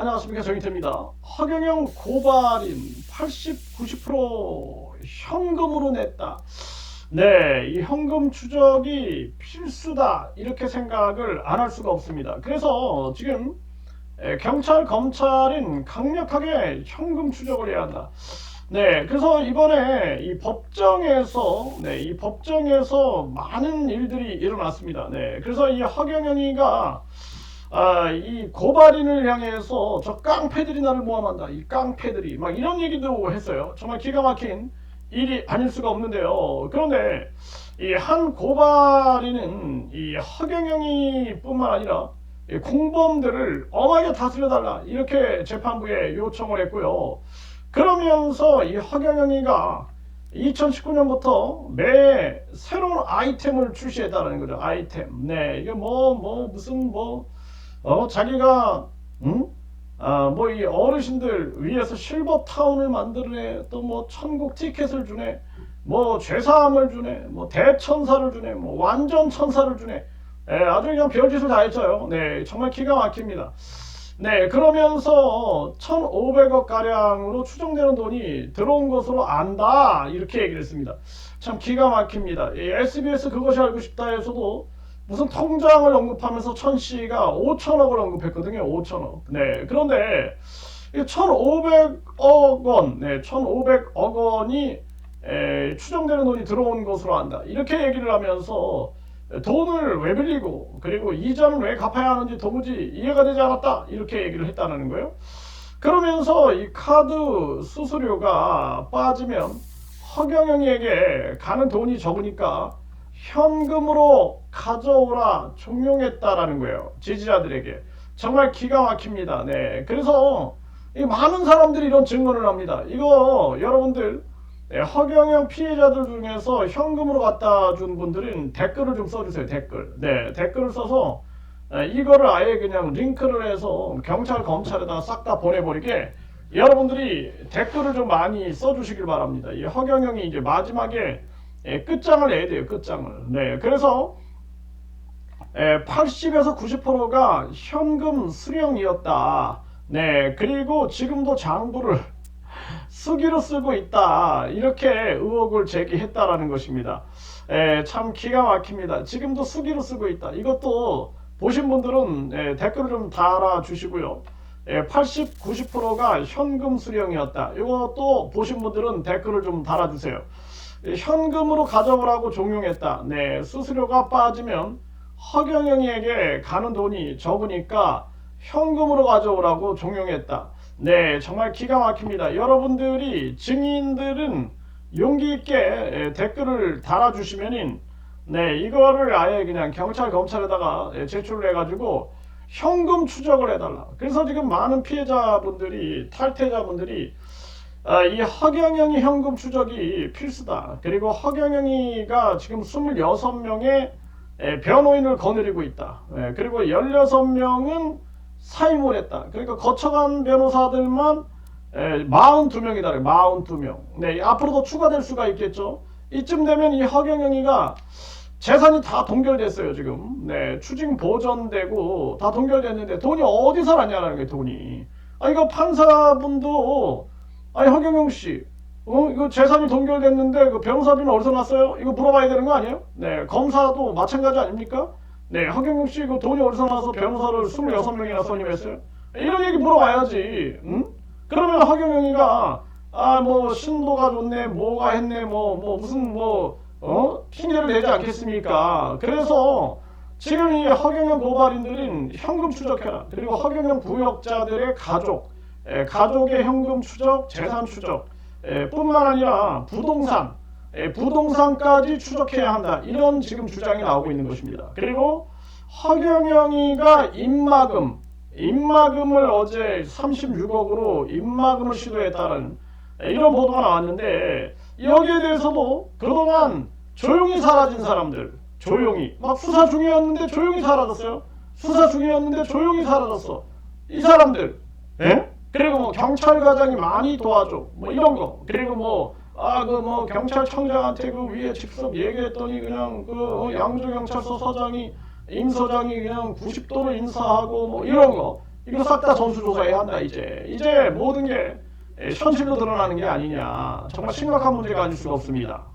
안녕하십니까 정인태입니다. 허경영 고발인 80, 90% 현금으로 냈다. 네, 이 현금 추적이 필수다 이렇게 생각을 안 할 수가 없습니다. 그래서 지금 에, 경찰, 검찰은 강력하게 현금 추적을 해야 한다. 네, 그래서 이번에 이 법정에서, 네, 이 법정에서 많은 일들이 일어났습니다. 네, 그래서 이 허경영이가 아, 이 고발인을 향해서 저 깡패들이 나를 모함한다. 이 깡패들이 막 이런 얘기도 했어요. 정말 기가 막힌 일이 아닐 수가 없는데요. 그런데 이 한 고발인은 이 허경영이뿐만 아니라 이 공범들을 엄하게 다스려달라 이렇게 재판부에 요청을 했고요. 그러면서 이 허경영이가 2019년부터 매 새로운 아이템을 출시했다는 거죠. 아이템. 네, 이게 뭐, 뭐, 무슨 뭐, 어, 자기가, 응? 아, 뭐, 이 어르신들 위해서 실버 타운을 만들어내, 또 뭐, 천국 티켓을 주네, 뭐, 죄사함을 주네, 뭐, 대천사를 주네, 뭐, 완전 천사를 주네. 예, 아주 그냥 별짓을 다 했어요. 네, 정말 기가 막힙니다. 네, 그러면서 1,500억 가량으로 추정되는 돈이 들어온 것으로 안다 이렇게 얘기를 했습니다. 참 기가 막힙니다. 이 SBS 그것이 알고 싶다에서도 무슨 통장을 언급하면서 천 씨가 5천억을 언급했거든요. 5천억. 네, 그런데 이 1,500억 원, 네, 1,500억 원이 에, 추정되는 돈이 들어온 것으로 안다. 이렇게 얘기를 하면서 돈을 왜 빌리고 그리고 이자는 왜 갚아야 하는지 도무지 이해가 되지 않았다 이렇게 얘기를 했다는 거예요. 그러면서 이 카드 수수료가 빠지면 허경영에게 가는 돈이 적으니까 현금으로 가져오라 종용했다라는 거예요. 지지자들에게 정말 기가 막힙니다. 네, 그래서 이 많은 사람들이 이런 증언을 합니다. 이거 여러분들 네, 허경영 피해자들 중에서 현금으로 갖다 준 분들은 댓글을 좀 써주세요. 댓글. 네, 댓글을 써서 에, 이거를 아예 그냥 링크를 해서 경찰 검찰에다 싹 다 보내버리게 여러분들이 댓글을 좀 많이 써주시길 바랍니다. 이 허경영이 이제 마지막에 에, 끝장을 내야 돼요. 끝장을. 네, 그래서 80에서 90%가 현금 수령이었다. 네, 그리고 지금도 장부를 수기로 쓰고 있다 이렇게 의혹을 제기했다라는 것입니다. 에, 참 기가 막힙니다. 지금도 수기로 쓰고 있다. 이것도 보신 분들은 에, 댓글을 좀 달아주시고요. 에, 80, 90%가 현금 수령이었다. 이것도 보신 분들은 댓글을 좀 달아주세요. 에, 현금으로 가져오라고 종용했다. 네, 수수료가 빠지면 허경영이에게 가는 돈이 적으니까 현금으로 가져오라고 종용했다. 네, 정말 기가 막힙니다. 여러분들이 증인들은 용기 있게 에, 댓글을 달아주시면은 네, 이거를 아예 그냥 경찰 검찰에다가 에, 제출을 해가지고 현금 추적을 해달라. 그래서 지금 많은 피해자분들이 탈퇴자분들이 아, 이 허경영이 현금 추적이 필수다. 그리고 허경영이가 지금 26명의 변호인을 거느리고 있다. 예, 그리고 16명은 사임을 했다. 그러니까 거쳐간 변호사들만 42명이다. 42명. 네, 앞으로도 추가될 수가 있겠죠. 이쯤 되면 이 허경영이가 재산이 다 동결됐어요, 지금. 네, 추징 보전되고 다 동결됐는데 돈이 어디서 났냐라는 게 돈이. 아, 이거 판사분도, 아니, 허경영 씨, 어, 이거 재산이 동결됐는데 그 변호사비는 어디서 났어요? 이거 물어봐야 되는 거 아니에요? 네, 검사도 마찬가지 아닙니까? 네, 허경영 씨그 돈이 어디서 나서 변호사를 26명이나 선임했어요? 이런 얘기 물어봐야지. 응? 그러면 허경영이가 아 뭐 신도가 좋네, 뭐가 했네, 뭐뭐 무슨 뭐 어? 핑계를 대지 않겠습니까? 그래서 지금 이 허경영 고발인들은 현금 추적해라. 그리고 허경영 부역자들의 가족, 에, 가족의 현금 추적, 재산 추적, 에, 뿐만 아니라 부동산, 에, 부동산까지 추적해야 한다. 이런 지금 주장이 나오고 있는 것입니다. 그리고 허경영이가 입마금, 입마금을 어제 36억으로 입마금을 시도했다는 에, 이런 보도가 나왔는데 여기에 대해서도 그동안 조용히 사라진 사람들, 조용히 막 수사 중이었는데 조용히 사라졌어요. 수사 중이었는데 조용히 사라졌어. 이 사람들, 예? 그리고 뭐 경찰과장이 많이 도와줘, 뭐 이런 거. 그리고 뭐 아 그 뭐 경찰청장한테 그 위에 직접 얘기했더니 그냥 그 어, 양주경찰서 서장이 임 서장이 그냥 90도로 인사하고 뭐 이런 거 이거 싹 다 전수조사해야 한다 이제. 이제 모든 게 에, 현실로 드러나는 게 아니냐. 정말 심각한 문제가 아닐 수가 없습니다.